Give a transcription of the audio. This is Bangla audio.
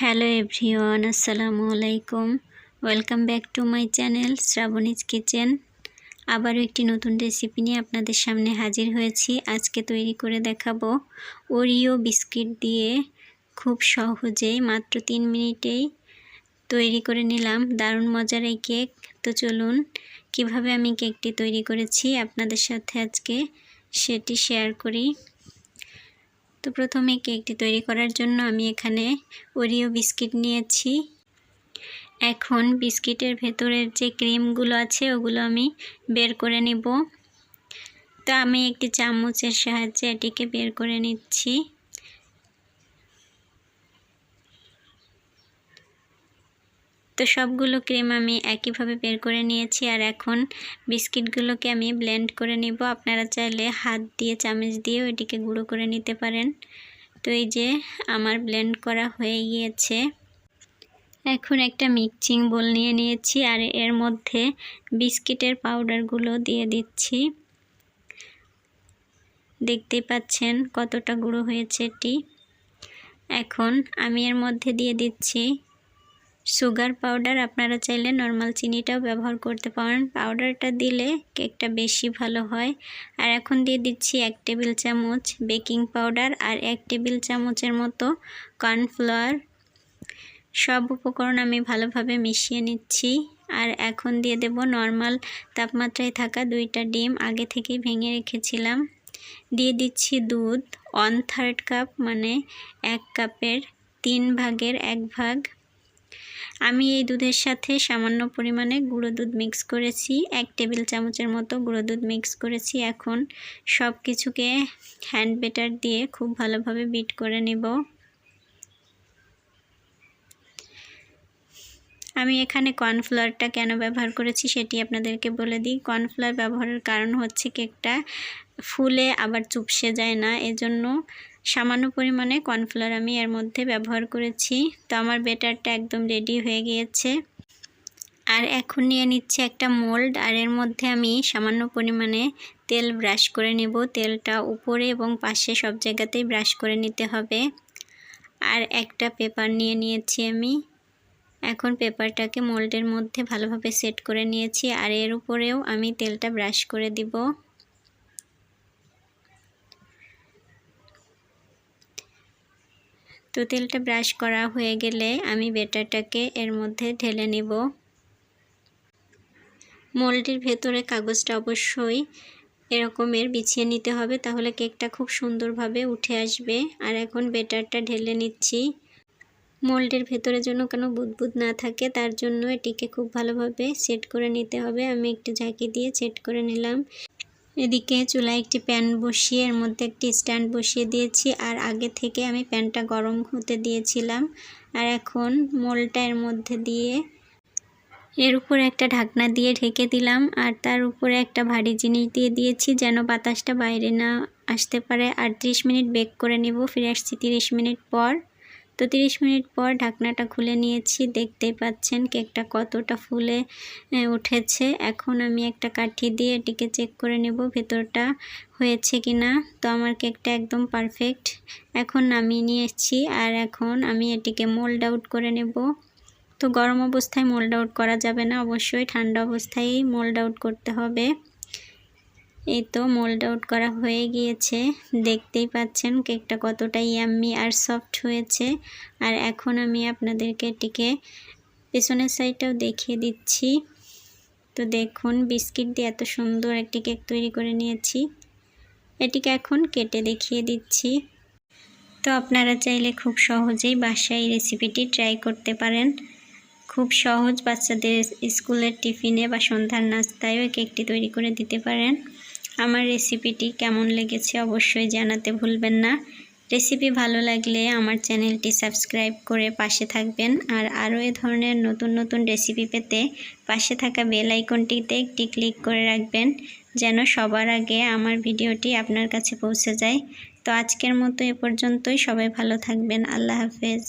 হ্যালো এভরিওয়ান, আসসালামু আলাইকুম। Welcome back to my channel Shrabani's kitchen. আবারও একটি নতুন রেসিপি নিয়ে আপনাদের সামনে হাজির হয়েছি। আজকে তৈরি করে দেখাবো ওরিও বিস্কিট দিয়ে খুব সহজেই, মাত্র তিন মিনিটেই তৈরি করে নিলাম। দারুণ মজার এই কেক। তো চলুন, কীভাবে আমি কেকটি তৈরি করেছি আপনাদের সাথে আজকে সেটি শেয়ার করি। তো প্রথমে কেকটি তৈরি করার জন্য আমি এখানে ওরিও বিস্কিট নিয়েছি। এখন বিস্কিটের ভেতরের যে ক্রিমগুলো আছে, ওগুলো আমি বের করে নিব। তো আমি একটি চামচের সাহায্যে এটিকে বের করে নিচ্ছি। তো সবগুলো ক্রিম আমি একইভাবে বের করে নিয়েছি আর এখন বিস্কিটগুলোকে আমি ব্লেন্ড করে নিব। আপনারা চাইলে হাত দিয়ে, চামচ দিয়ে ওইটিকে গুঁড়ো করে নিতে পারেন। তো এই যে আমার ব্লেন্ড করা হয়ে গিয়েছে। এখন একটা মিক্সিং বোল নিয়ে নিয়েছি আর এর মধ্যে বিস্কিটের পাউডারগুলো দিয়ে দিচ্ছি। দেখতেই পাচ্ছেন কতটা গুঁড়ো হয়েছে এটি। এখন আমি এর মধ্যে দিয়ে দিচ্ছি সুগার পাউডার আপনারা চাইলে নর্মাল চিনিটাও ব্যবহার করতে পারেন। পাউডারটা দিলে কেকটা বেশি ভালো হয়। আর এখন দিয়ে দিচ্ছি এক টেবিল চামচ বেকিং পাউডার আর এক টেবিল চামচের মতো কর্নফ্লাওয়ার। সব উপকরণ আমি ভালোভাবে মিশিয়ে নিচ্ছি। আর এখন দিয়ে দেব নর্মাল তাপমাত্রায় থাকা দুইটা ডিম আগে থেকেই ভেঙে রেখেছিলাম। দিয়ে দিচ্ছি দুধ ওয়ান থার্ড কাপ মানে এক কাপের তিন ভাগের এক ভাগ। আমি এই দুধের সাথে সামান্য পরিমাণে গুঁড়ো দুধ মিক্স করেছি। এক টেবিল চামচের মতো গুঁড়ো দুধ মিক্স করেছি এখন। সব কিছুকে হ্যান্ড বেটার দিয়ে খুব ভালোভাবে বিট করে নেব। আমি এখানে কর্নফ্লাওয়ারটা কেন ব্যবহার করেছি সেটি আপনাদেরকে বলে দিই। কর্নফ্লাওয়ার ব্যবহারের কারণ হচ্ছে কেকটা ফুলে আবার চুপসে যায় না। এজন্য সামান্য পরিমাণে কর্নফ্লাওয়ার আমি এর মধ্যে ব্যবহার করেছি। তো আমার বেটারটা একদম রেডি হয়ে গিয়েছে। আর এখন নিয়ে নিচ্ছে একটা মোল্ড। আর এর মধ্যে আমি সামান্য পরিমাণে তেল ব্রাশ করে নেব। তেলটা উপরে এবং পাশে সব জায়গাতেই ব্রাশ করে নিতে হবে। আর একটা পেপার নিয়ে নিয়েছি আমি। এখন পেপারটাকে মোল্ডের মধ্যে ভালোভাবে সেট করে নিয়েছি আর এর উপরেও আমি তেলটা ব্রাশ করে দিব। তো তেলটা ব্রাশ করা হয়ে গেলে আমি বেটারটাকে এর মধ্যে ঢেলে নেব। মোল্ডের ভেতরে কাগজটা অবশ্যই এরকমের বিছিয়ে নিতে হবে, তাহলে কেকটা খুব সুন্দরভাবে উঠে আসবে। আর এখন বেটারটা ঢেলে নিচ্ছি। মোল্ডের ভেতরে যেন কোনো বুদবুদ না থাকে, তার জন্য এটিকে খুব ভালোভাবে সেট করে নিতে হবে। আমি একটু ঝাঁকি দিয়ে সেট করে নিলাম। এদিকে চুলায় একটি প্যান বসিয়ে, এর মধ্যে একটি স্ট্যান্ড বসিয়ে দিয়েছি, আর আগে থেকে আমি প্যানটা গরম হতে দিয়েছিলাম। আর এখন মোলটা এর মধ্যে দিয়ে এর উপরে একটা ঢাকনা দিয়ে ঢেকে দিলাম, আর তার উপরে একটা ভারী জিনিস দিয়ে দিয়েছি যেন বাতাসটা বাইরে না আসতে পারে। আর 30 মিনিট বেক করে নিব, ফিরে আসছি 30 মিনিট পর। তো 30 মিনিট পর ঢাকনাটা খুলে নিয়েছি। দেখতেই পাচ্ছেন কেকটা কতটা ফুলে উঠেছে। এখন আমি একটা কাঠি দিয়ে এটিকে চেক করে নেব ভেতরটা হয়েছে কি না তো আমার কেকটা একদম পারফেক্ট। এখন নামিয়ে নিয়েছি আর এখন আমি এটিকে মোল্ড আউট করে নেব। তো গরম অবস্থায় মোল্ড আউট করা যাবে না। অবশ্যই ঠান্ডা অবস্থায় মোল্ড আউট করতে হবে। এই তো মোল্ড আউট করা হয়ে গিয়েছে। দেখতেই পাচ্ছেন কেকটা কতটা ইয়াম্মি আর সফট হয়েছে। আর এখন আমি আপনাদেরকে এটিকে পেছনের সাইডটাও দেখিয়ে দিচ্ছি। তো দেখুন, বিস্কিট দিয়ে এত সুন্দর একটি কেক তৈরি করে নিয়েছি। এটিকে এখন কেটে দেখিয়ে দিচ্ছি। তো আপনারা চাইলে খুব সহজেই বাসায় এই রেসিপিটি ট্রাই করতে পারেন। খুব সহজ বাচ্চাদের স্কুলের টিফিনে বা সন্ধ্যার নাস্তায়ও কেকটি তৈরি করে দিতে পারেন। আমার রেসিপিটি কেমন লেগেছে অবশ্যই জানাতে ভুলবেন না। রেসিপি ভালো লাগলে আমার চ্যানেলটি সাবস্ক্রাইব করে পাশে থাকবেন আর আরও এ ধরনের নতুন নতুন রেসিপি পেতে পাশে থাকা বেল আইকনটিতে একটি ক্লিক করে রাখবেন, যেন সবার আগে আমার ভিডিওটি আপনার কাছে পৌঁছে যায়। তো আজকের মতো এ পর্যন্তই, সবাই ভালো থাকবেন, আল্লাহ হাফেজ।